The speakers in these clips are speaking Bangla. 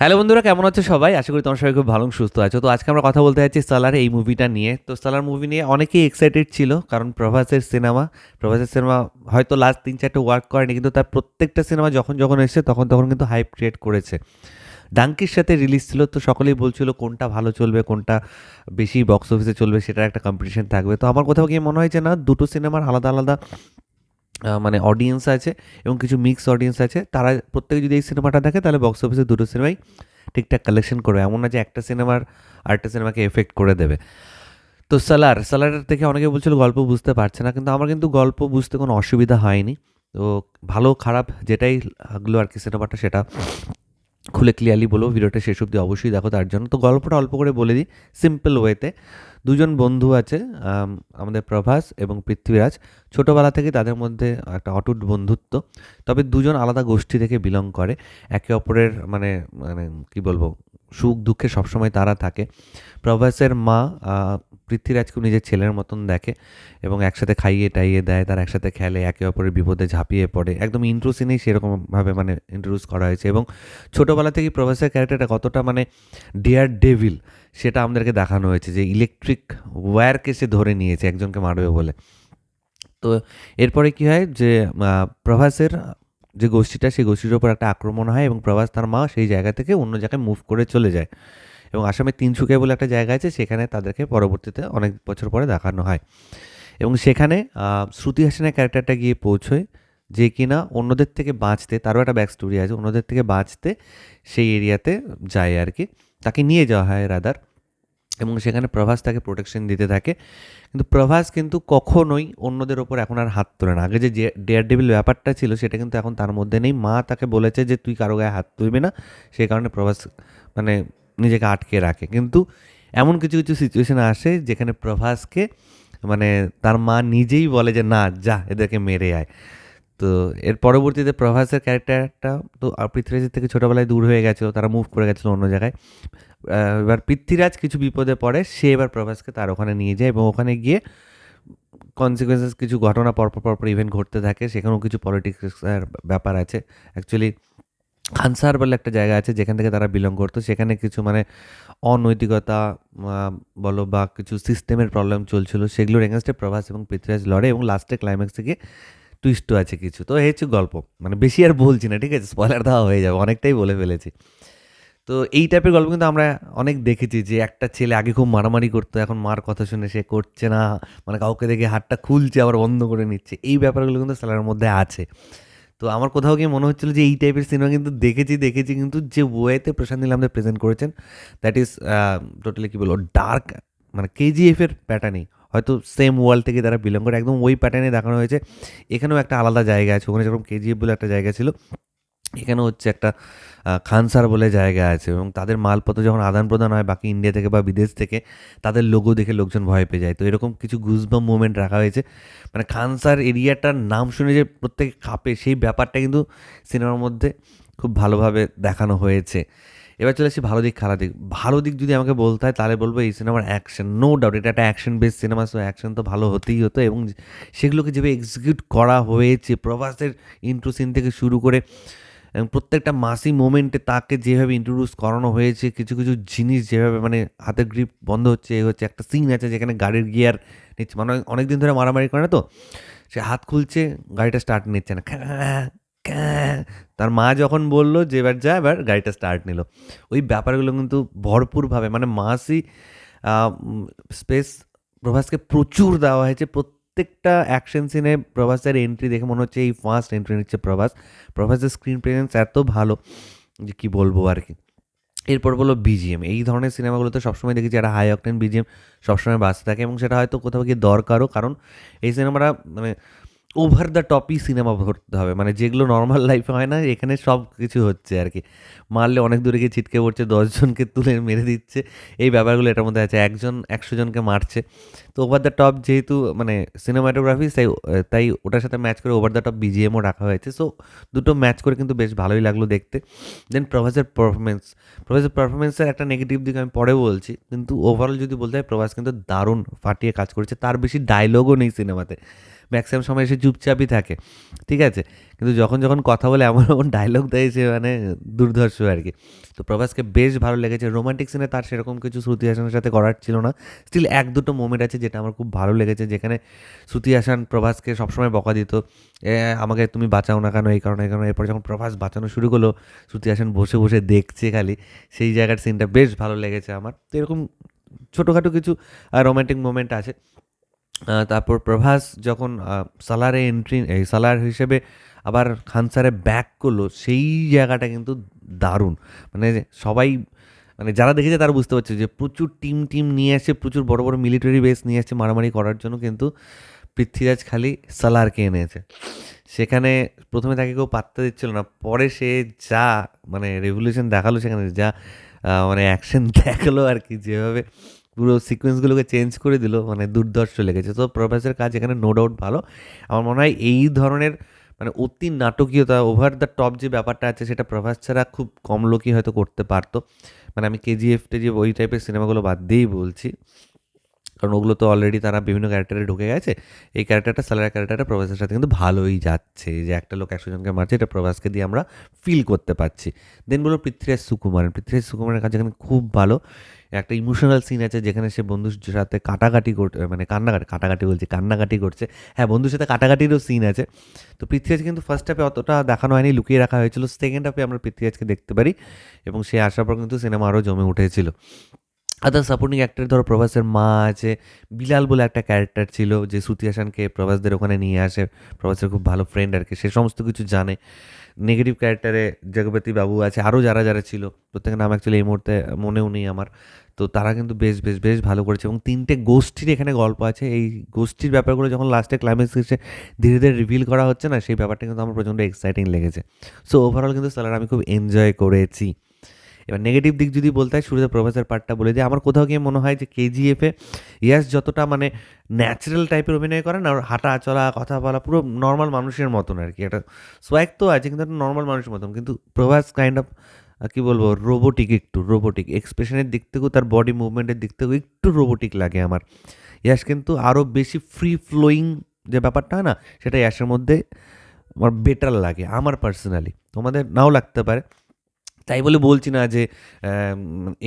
হ্যালো বন্ধুরা, কেমন আছো সবাই? আশা করি তোমার সবাই খুব ভালো সুস্থ আছো। তো আজকে আমরা কথা বলতে যাচ্ছি সালার এই মুভিটা নিয়ে। তো সালার মুভি নিয়ে অনেকেই এক্সাইটেড ছিল, কারণ প্রভাসের সিনেমা প্রভাসের সিনেমা হয়তো লাস্ট তিন চারটে ওয়ার্ক করেনি, কিন্তু তার প্রত্যেকটা সিনেমা যখন যখন এসেছে, তখন তখন কিন্তু হাইপ ক্রিয়েট করেছে। ডাঙ্কির সাথে রিলিজ ছিল, তো সকলেই বলছিল কোনটা ভালো চলবে, কোনটা বেশি বক্স অফিসে চলবে, সেটার একটা কম্পিটিশন থাকবে। তো আমার কোথাও গিয়ে মনে হয়েছে না, দুটো সিনেমার আলাদা আলাদা মানে অডিয়েন্স আছে এবং কিছু মিক্স অডিয়েন্স আছে, তারা প্রত্যেকে যদি এই সিনেমাটা দেখে তাহলে বক্স অফিসে দুটো সিনেমাই ঠিকঠাক কালেকশন করবে। এমন না যে একটা সিনেমার আরেকটা সিনেমাকে এফেক্ট করে দেবে। তো সালার সালারের থেকে অনেকে বলছিল গল্প বুঝতে পারছে না, কিন্তু আমার কিন্তু গল্প বুঝতে কোনো অসুবিধা হয়নি। তো ভালো খারাপ যেটাই লাগল আর কি সিনেমাটা, সেটা খুলে ক্লিয়ারলি বলব ভিডিওটা শেষ অবধি অবশ্যই দেখো তার জন্য। তো গল্পটা অল্প করে বলে দিই সিম্পল ওয়েতে দুজন বন্ধু আছে আমাদের প্রভাস এবং পৃথ্বীরাজ। ছোটোবেলা থেকে তাদের মধ্যে একটা অটুট বন্ধুত্ব, তবে দুজন আলাদা গোষ্ঠী থেকে বিলং করে। একে অপরের মানে মানে কী বলব সুখ দুঃখে সবসময় তারা থাকে। প্রভাসের মা পৃথ্বীরাজকেও নিজের ছেলের মতন দেখে এবং একসাথে খাইয়ে টাইয়ে দেয়, তারা একসাথে খেলে, একে অপরের বিপদে ঝাঁপিয়ে পড়ে। একদম ইন্ট্রো সিনেই সেরকমভাবে মানে ইন্ট্রোডিউস করা হয়েছে এবং ছোটোবেলা থেকেই প্রভাসের ক্যারেক্টারটা কতটা মানে ডিয়ার ডেভিল সেটা আমাদেরকে দেখানো হয়েছে যে ইলেকট্রিক ওয়্যারকে সে ধরে নিয়েছে, একজনকে মারবে বলে। তো এরপরে কি হয় যে প্রভাসের যে গোষ্ঠীটা, সেই গোষ্ঠীর ওপর একটা আক্রমণ হয় এবং প্রভাস তার মা সেই জায়গা থেকে অন্য জায়গায় মুভ করে চলে যায়। এবং আসামে তিনসুকিয়া বলে একটা জায়গা আছে, সেখানে তাদেরকে পরবর্তীতে অনেক বছর পরে দেখানো হয়। এবং সেখানে শ্রুতি হাসিনের ক্যারেক্টারটা গিয়ে পৌঁছয় যে কিনা অন্যদের থেকে বাঁচতে, তারও একটা ব্যাক স্টোরি আছে, অন্যদের থেকে বাঁচতে সেই এরিয়াতে যায় আর কি। তাকে নিয়ে যাওয়া হয় রাদার এবং সেখানে প্রভাস তাকে প্রোটেকশন দিতে থাকে। কিন্তু প্রভাস কিন্তু কখনোই অন্যদের ওপর এখন আর হাত তোলে না। আগে যে ডেয়ার ডেবিল ব্যাপারটা ছিল, সেটা কিন্তু এখন তার মধ্যে নেই। মা তাকে বলেছে যে, তুই কারও গায়ে হাত তুলবি না। সেই কারণে প্রভাস মানে নিজেকে আটকে রাখে। কিন্তু এমন কিছু কিছু সিচুয়েশন আসে যেখানে প্রভাসকে মানে তার মা নিজেই বলে যে, না, যা, এদেরকে মেরে আয়। তো এর পরবর্তীতে প্রভাসের ক্যারেক্টারটা তো পৃথ্বীরাজের থেকে ছোটোবেলায় দূর হয়ে গেছিল, তারা মুভ করে গেছিল অন্য জায়গায়। এবার পৃথ্বীরাজ কিছু বিপদে পড়ে, সে এবার প্রভাসকে তার ওখানে নিয়ে যায় এবং ওখানে গিয়ে কনসিকুয়েন্সেস কিছু ঘটনা পরপর পরপর ইভেন্ট ঘটতে থাকে। সেখানেও কিছু পলিটিক্সের ব্যাপার আছে। অ্যাকচুয়ালি খানসার বলে একটা জায়গা আছে, যেখান থেকে তারা বিলং করতো। সেখানে কিছু মানে অনৈতিকতা বলো বা কিছু সিস্টেমের প্রবলেম চলছিল। সেগুলোর এগেনস্টে প্রভাস এবং পৃথ্বীরাজ লড়ে এবং লাস্টে ক্লাইম্যাক্সে থেকে টুইস্টও আছে কিছু। তো এই হচ্ছে গল্প। মানে বেশি আর বলছি না, ঠিক আছে? স্পয়লার দেওয়া হয়ে যাবে, অনেকটাই বলে ফেলেছি। তো এই টাইপের গল্প কিন্তু আমরা অনেক দেখেছি যে একটা ছেলে আগে খুব মারামারি করতো, এখন মার কথা শুনে সে করছে না। মানে কাউকে দেখে হাতটা খুলছে, আবার বন্ধ করে নিচ্ছে। এই ব্যাপারগুলো কিন্তু স্যালার মধ্যে আছে। তো আমার কোথাও গিয়ে মনে হচ্ছিল যে এই টাইপের সিনেমা কিন্তু দেখেছি দেখেছি কিন্তু যে ওয়েতে প্রশান্ত নীল আমাদের প্রেজেন্ট করেছেন দ্যাট ইজ টোটালি কী বলব ডার্ক মানে কেজিএফের প্যাটার্নেই হয়তো সেম ওয়ার্ল্ড থেকে তারা বিলং করে, একদম ওই প্যাটার্নে দেখানো হয়েছে। এখানেও একটা আলাদা জায়গা আছে, ওখানে যেরকম কেজিএফ বলে একটা জায়গা ছিল। এখানেও হচ্ছে একটা খানসার বলে জায়গা আছে এবং তাদের মালপত্র যখন আদান প্রদান হয় বাকি ইন্ডিয়া থেকে বা বিদেশ থেকে, তাদের লোগো দেখে লোকজন ভয় পেয়ে যায়। তো এরকম কিছু গুজবাম মুভমেন্ট রাখা হয়েছে। মানে খানসার এরিয়াটার নাম শুনে যে প্রত্যেকে কাঁপে, সেই ব্যাপারটা কিন্তু সিনেমার মধ্যে খুব ভালোভাবে দেখানো হয়েছে। এবার চলে আসছি ভালো দিক খারাপ দিক। ভালো দিক যদি আমাকে বলতে হয়, তাহলে বলব এই সিনেমার অ্যাকশন নো ডাউট এটা একটা action base cinema so action তো ভালো হতেই হতো এবং সেগুলোকে যেভাবে এক্সিকিউট করা হয়েছে, প্রভাসের ইন্ট্রো সিন থেকে শুরু করে এবং প্রত্যেকটা মাসি মোমেন্টে তাকে যেভাবে ইন্ট্রোডিউস করানো হয়েছে, কিছু কিছু জিনিস যেভাবে মানে হাতের গ্রিপ বন্ধ হচ্ছে, এ হচ্ছে একটা সিন আছে যেখানে গাড়ির গিয়ার নিচ্ছে। মানে অনেক দিন ধরে মারামারি করে না তো? সে হাত খুলছে, গাড়িটা স্টার্ট নিচ্ছে না। তার মা যখন বলল যে, এবার যা, এবার গাড়িটা স্টার্ট নিল। ওই ব্যাপারগুলো কিন্তু ভরপুরভাবে মানে মাসি স্পেস প্রভাসকে প্রচুর দেওয়া হয়েছে। প্রত্যেকটা অ্যাকশন সিনে প্রভাসের এন্ট্রি দেখে মনে হচ্ছে এই ফার্স্ট এন্ট্রি নিচ্ছে প্রভাস। প্রভাসের স্ক্রিন প্রেজেন্স এত ভালো যে কী বলব আর কি। এরপর বলো বিজিএম এই ধরনের সিনেমাগুলোতে সবসময় দেখেছি একটা হাই অকটেন বিজিএম সবসময় বাঁচতে থাকে এবং সেটা হয়তো কোথাও গিয়ে দরকারও, কারণ এই সিনেমাটা মানে ওভার দ্য টপই সিনেমা ধরতে হবে। মানে যেগুলো নর্মাল লাইফে হয় না, এখানে সব কিছু হচ্ছে আর কি। মারলে অনেক দূরে গিয়ে ছিটকে পড়ছে, দশজনকে তুলে মেরে দিচ্ছে। এই ব্যাপারগুলো এটার মধ্যে আছে। একজন একশো জনকে মারছে। তো ওভার দ্য টপ যেহেতু মানে সিনেমাটোগ্রাফি তাই তাই ওটার সাথে ম্যাচ করে ওভার দ্য টপ বিজিএমও রাখা হয়েছে। সো দুটো ম্যাচ করে কিন্তু বেশ ভালোই লাগল দেখতে। দেন প্রভাসের পারফরমেন্স প্রভাসের পারফরমেন্সের একটা নেগেটিভ দিক আমি পরে বলছি। কিন্তু ওভারঅল যদি বলতে হয় প্রভাস কিন্তু দারুণ ফাটিয়ে কাজ করেছে। তার বেশি ডায়লগও নেই সিনেমাতে ম্যাক্সিমাম সময় এসে চুপচাপই থাকে। ঠিক আছে? কিন্তু যখন যখন কথা বলে এমন এমন ডায়লগ দেয় সে মানে দুর্ধর্ষ আর কি। তো প্রভাসকে বেশ ভালো লেগেছে। রোমান্টিক সিনে তার সেরকম কিছু শ্রুতি হাসানের সাথে করার ছিল না। স্টিল এক দুটো মোমেন্ট আছে যেটা আমার খুব ভালো লেগেছে, যেখানে শ্রুতি হাসান প্রভাসকে সবসময় বকা দিত আমাকে তুমি বাঁচাও না কেন? এই কারণে এই কারণে। এরপর যখন প্রভাস বাঁচানো শুরু করল, শ্রুতি হাসান বসে বসে দেখছে খালি। সেই জায়গার সিনটা বেশ ভালো লেগেছে আমার। তো এরকম ছোটোখাটো কিছু রোমান্টিক মোমেন্ট আছে। তারপর প্রভাস যখন সালারে এন্ট্রি এই সালার হিসেবে আবার খান খানসারে ব্যাক করল, সেই জায়গাটা কিন্তু দারুণ। মানে সবাই মানে যারা দেখেছে তারা বুঝতে পারছে যে প্রচুর টিম টিম নিয়ে আসছে, প্রচুর বড় বড় মিলিটারি বেস নিয়ে আসছে, মারামারি করার জন্য কিন্তু পৃথ্বীরাজ খালি সালারকে এনেছে। সেখানে প্রথমে তাকে কেউ পাত্তা দিচ্ছিল না, পরে সে যা মানে রেভলিউশন দেখাল সেখানে, যা মানে অ্যাকশন দেখাল আর কি, যেভাবে পুরো সিকোয়েন্সগুলোকে চেঞ্জ করে দিল মানে দুর্দর্শ লেগেছে। তো প্রভাসের কাজ এখানে নো ডাউট ভালো। আমার মনে হয় এই ধরনের মানে অতি নাটকীয়তা ওভার দ্য টপ যে ব্যাপারটা আছে, সেটা প্রভাস ছাড়া খুব কম লোকই হয়তো করতে পারতো। মানে আমি কেজিএফ টেজিএফ ওই টাইপের সিনেমাগুলো বাদ দিয়েই বলছি। কারণ ওগুলো তো অলরেডি তারা বিভিন্ন ক্যারেক্টারে ঢুকে গেছে। এই ক্যারেক্টারটা স্যালার ক্যারেক্টারটা প্রভাসের সাথে কিন্তু ভালোই যাচ্ছে। যে একটা লোক একশো জনকে মারছে, এটা প্রভাসকে দিয়ে আমরা ফিল করতে পারছি। দেন বলো পৃথ্বীরাজ সুকুমারের পৃথ্বীরাজ সুকুমারের কাছে এখানে খুব ভালো। একটা ইমোশনাল সিন আছে যেখানে সে বন্ধুর সাথে কাটাকাটি করতে মানে কান্নাকাটি, কাটাকাটি বলছি, কান্নাকাটি করছে। হ্যাঁ বন্ধুর সাথে কাটাকাটিরও সিন আছে। তো পৃথ্বীরাজ কিন্তু ফার্স্ট হাফে অতটা দেখানো হয়নি, লুকিয়ে রাখা হয়েছিল। সেকেন্ড হাফে আমরা পৃথ্বীরাজকে দেখতে পারি এবং সে আসার পর কিন্তু সিনেমা আরও জমে উঠেছিল। আদার সাপোর্টিং অ্যাক্টর ধরো প্রভাসের মা আছে, বিলাল বলে একটা ক্যারেক্টার ছিল যে শ্রুতি হাসানকে প্রভাসদের ওখানে নিয়ে আসে, প্রভাসের খুব ভালো ফ্রেন্ড আর কি, সে সমস্ত কিছু জানে। নেগেটিভ ক্যারেক্টারে জগপতি বাবু আছে আরও যারা যারা ছিল, প্রত্যেকের নাম অ্যাকচুয়ালি এই মুহূর্তে মনেও নেই আমার। তো তারা কিন্তু বেশ বেশ বেশ ভালো করেছে এবং তিনটে গোষ্ঠীর এখানে গল্প আছে। এই গোষ্ঠীর ব্যাপারগুলো যখন লাস্টে ক্লাইম্যাক্স এসে ধীরে ধীরে রিভিল করা হচ্ছে না, সেই ব্যাপারটা কিন্তু আমার প্রচণ্ড এক্সাইটিং লেগেছে। সো ওভারঅল কিন্তু স্যালার আমি খুব এনজয় করেছি। এবার নেগেটিভ দিক যদি বলতে হয়, শুরুতে প্রফেসর পার্টটা বলে যে আমার কোথাও গিয়ে মনে হয় যে কেজিএফে ইয়াস যতটা মানে ন্যাচারাল টাইপের অভিনয় করেন আর হাঁটা চলা, কথা বলা, পুরো নর্মাল মানুষের মতন আর কি। একটা সোয়াগ তো আছে, কিন্তু একটা নর্মাল মানুষের মতন। কিন্তু প্রভাস কাইন্ড অফ কী বলব রোবোটিক একটু রোবোটিক এক্সপ্রেশনের দিক থেকেও, তার বডি মুভমেন্টের দিক থেকেও একটু রোবোটিক লাগে আমার। ইয়াস কিন্তু আরও বেশি ফ্রি ফ্লোয়িং যে ব্যাপারটা না, সেটা ইয়াসের মধ্যে আমার বেটার লাগে, আমার পার্সোনালি তোমাদের নাও লাগতে পারে। তাই বলে বলছি না যে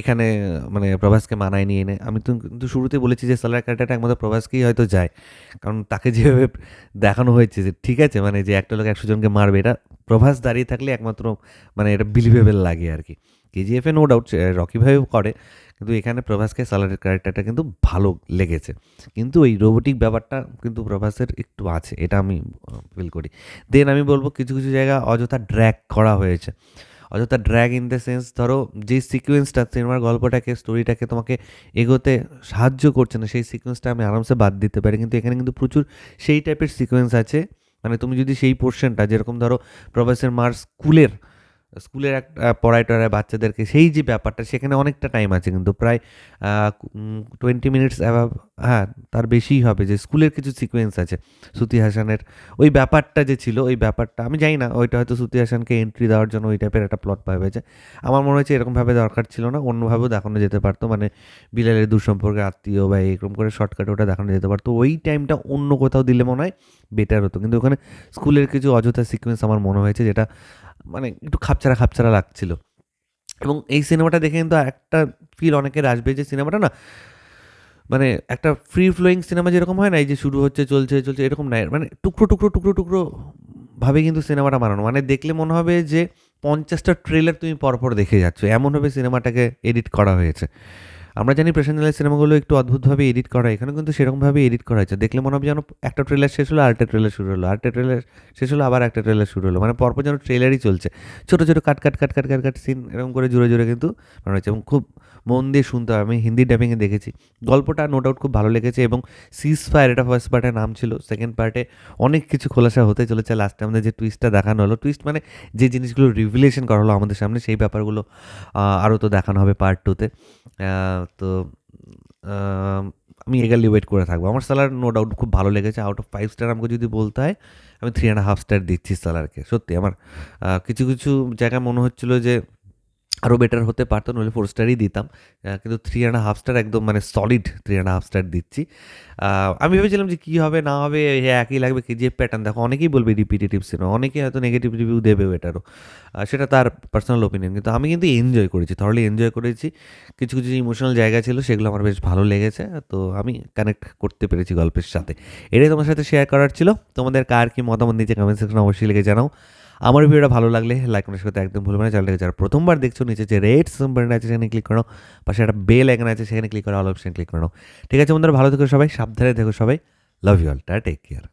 এখানে মানে প্রভাসকে মানায় নিয়ে এনে, আমি তো কিন্তু শুরুতে বলেছি যে সালার ক্যারেক্টারটা একমাত্র প্রভাসকেই হয়তো যায়। কারণ তাকে যেভাবে দেখানো হয়েছে যে, ঠিক আছে মানে যে একটা লোক একশো জনকে মারবে, এটা প্রভাস দাঁড়িয়ে থাকলে একমাত্র মানে এটা বিলিভেবল লাগে আর কি কেজিএফে নো ডাউট রকি ভাইও করে, কিন্তু এখানে প্রভাসকে সালারের ক্যারেক্টারটা কিন্তু ভালো লেগেছে। কিন্তু ওই রোবোটিক ব্যাপারটা কিন্তু প্রভাসের একটু আছে, এটা আমি ফিল করি। দেন আমি বলব কিছু কিছু জায়গা অযথা ড্র্যাক করা হয়েছে। অযথা ড্র্যাগ ইন দ্য সেন্স ধরো যে সিকোয়েন্সটা সিনেমার গল্পটাকে স্টোরিটাকে তোমাকে এগোতে সাহায্য করছে না, সেই সিকোয়েন্সটা আমি আরামসে বাদ দিতে পারি। কিন্তু এখানে কিন্তু প্রচুর সেই টাইপের সিকোয়েন্স আছে। মানে তুমি যদি সেই পোর্শনটা যেরকম ধরো, প্রভাসের মার স্কুলের স্কুলের একটা পড়ায় টড়ায় বাচ্চাদেরকে সেই যে ব্যাপারটা, সেখানে অনেকটা টাইম আছে কিন্তু প্রায় টোয়েন্টি মিনিটস অ্যাভাব হ্যাঁ তার বেশিই হবে যে স্কুলের কিছু সিকোয়েন্স আছে। শ্রুতি হাসানের ওই ব্যাপারটা যে ছিল, ওই ব্যাপারটা আমি জানি না, ওইটা হয়তো শ্রুতি হাসানকে এন্ট্রি দেওয়ার জন্য ওই টাইপের একটা প্লট ভেবেছে আমার মনে হচ্ছে এরকমভাবে দরকার ছিল না, অন্যভাবেও দেখানো যেতে পারতো মানে বিলালের দুঃসম্পর্কে আত্মীয় বা এরকম করে শর্টকাটে ওটা দেখানো যেতে পারতো। ওই টাইমটা অন্য কোথাও দিলে মনে হয় বেটার হতো। কিন্তু ওখানে স্কুলের কিছু অযথা সিকোয়েন্স আমার মনে হয়েছে, যেটা মানে একটু খাপছাড়া খাপছাড়া লাগছিল। এবং এই সিনেমাটা দেখে কিন্তু একটা ফিল অনেকের আসবে যে সিনেমাটা না মানে একটা ফ্রি ফ্লোয়িং সিনেমা যেরকম হয় না, এই যে শুরু হচ্ছে, চলছে চলছে, এরকম নাই মানে টুকরো টুকরো টুকরো টুকরো ভাবে কিন্তু সিনেমাটা বানানো। মানে দেখলে মনে হবে যে পঞ্চাশটা ট্রেলার তুমি পরপর দেখে যাচ্ছ এমনভাবে সিনেমাটাকে এডিট করা হয়েছে। আমরা জানি প্রেশানালের সিনেমাগুলো একটু অদ্ভুতভাবে এডিট করা এখানে কিন্তু সেরকমভাবে এডিট করা হয়েছে। দেখলে মনে হবে যেন একটা ট্রেলার শেষ হলো, আরেকটা ট্রেলার শুরু হলো, আরেকটা ট্রেলার শেষ হলো, আবার একটা ট্রেলার শুরু হলো। মানে পরপর যেন ট্রেলারই চলছে। ছোটো ছোটো কাট কাট কাট কাট কাট কাট সিন এরকম করে জুড়ে জুড়ে কিন্তু মনে হয়েছে এবং খুব মন দিয়ে শুনতে হবে আমি হিন্দি ডাবিংয়ে দেখেছি। গল্পটা নো ডাউট খুব ভালো লেগেছে এবং সিজ ফায়ার এটা ফার্স্ট পার্টের নাম ছিল। সেকেন্ড পার্টে অনেক কিছু খোলাসা হতে চলেছে। লাস্টে আমাদের যে টুইস্টটা দেখানো হলো টুইস্ট মানে যে জিনিসগুলো রিভিলেশন করা হলো আমাদের সামনে, সেই ব্যাপারগুলো আরও তো দেখানো হবে পার্ট টুতে তো। আমি এগারলি ওয়েট করে থাকব। আমার সালার নো ডাউট খুব ভালো লেগেছে। আউট অফ ফাইভ স্টার আমাকে যদি বলতে হয়, আমি থ্রি অ্যান্ড হাফ স্টার দিচ্ছি সালারকে সত্যি, আমার কিছু কিছু জায়গায় মনে হচ্ছিল যে আরও বেটার হতে পারতো নইলে ফোর স্টারই দিতাম। কিন্তু থ্রি অ্যান্ড হাফ স্টার একদম মানে solid three and half star দিচ্ছি। আমি ভেবেছিলাম যে কী হবে না হবে একই লাগবে কি যে প্যাটার্ন দেখো অনেকেই বলবে রিপিটেটিভ সিনেমা অনেকেই হয়তো নেগেটিভ রিভিউ দেবে এটারও আহ, সেটা তার পার্সোনাল ওপিনিয়ন কিন্তু আমি কিন্তু এনজয় করেছি থরলি এনজয় করেছি। কিছু কিছু ইমোশনাল জায়গা ছিল সেগুলো আমার বেশ ভালো লেগেছে তো আমি কানেক্ট করতে পেরেছি গল্পের সাথে। এটাই তোমার সাথে শেয়ার করার ছিল। তোমাদের কার কি মতামত নিচে কমেন্ট সেকশনে অবশ্যই লিখে জানাও। আমার ভিডিওটা ভালো লাগলে লাইক করার সাথে একদম ভুলবে না। চ্যানেলটাকে যারা প্রথমবার দেখছ, নিচে যে রেড সম্পর্ণ আছে, সেখানে ক্লিক করো। পাশে একটা বেল আইকন আছে, সেখানে ক্লিক করো অল অপশন ক্লিক করো। ঠিক আছে বন্ধুরা, ভালো থেকো সবাই, সাবধানে থেকো সবাই। লাভ ইউ অল টা টেক কেয়ার